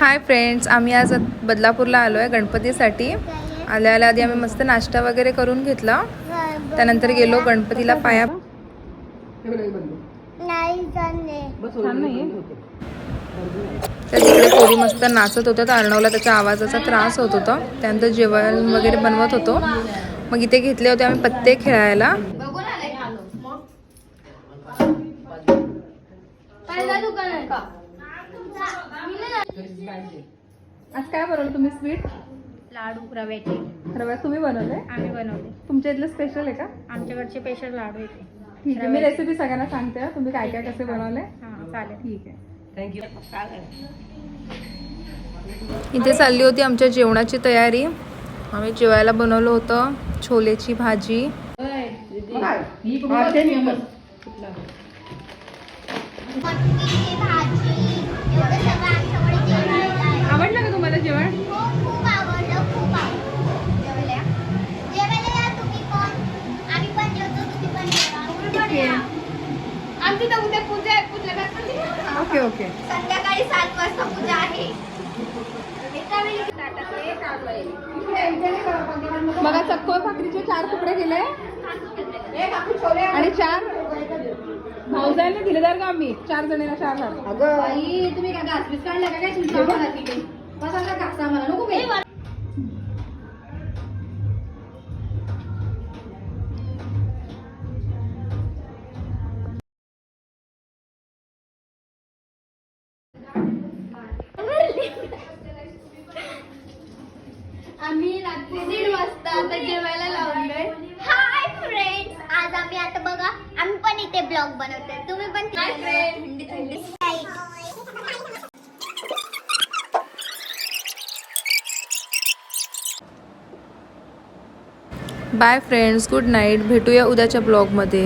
Hi friends आम्ही आज बदलापूरला आलो आहे गणपतीसाठी. आल्या आल्या आधी आम्ही मस्त नाश्ता वगैरे करून घेतला. त्यानंतर गेलो गणपतीला पाया तर तिकडे पोरी मस्त नाचत होत्या. तर अर्णवला त्याच्या आवाजाचा त्रास होत होता. त्यानंतर जेवण वगैरे बनवत होतो. मग इथे घेतले होते आम्ही पत्ते खेळायला. दुकान आहे का? आज काय बनवलं तुम्ही? स्वीट लाडू रव्याचे. रव्यात तुम्ही बनवले? आम्ही बनवले. तुमच्या इथलं स्पेशल आहे का? आमच्याकडचे स्पेशल लाडू येते ठीक आहे मी रेसिपी सगळ्यांना सांगते हा. तुम्ही काय काय कसे बनवले? हां चालेल. ठीक आहे. इथे चालली होती आमच्या जेवणाची तयारी. आम्ही जेवायला बनवलं होतं छोलेची भाजी. भाजी. आवडलं का तुम्हाला जेवण? हो. आमची तर उद्या पूजा आहे पूजा ओके ओके. संध्याकाळी सात वाजता पूजा आहे. बघा चक्कोय भाकरीचे चार तुकडे केले. आणि चार भाऊजाईने दिलेदार का आम्ही. चार जणीला चार झाड बाई तुम्ही काय घास बीस काढला का काय तुमच्या आम्हाला तिथे? बसा का घास आम्हाला नको बाई. आम्ही रात्री दीड वाजता आता जेवायला लावलोय हाय फ्रेंड्स आज आम्ही आता बघा आम्ही पण इथे ब्लॉग बनवतोय तुम्ही पण थंडी थंडी. बाय फ्रेंड्स गुड नाईट भेटूया उद्याच्या ब्लॉगमध्ये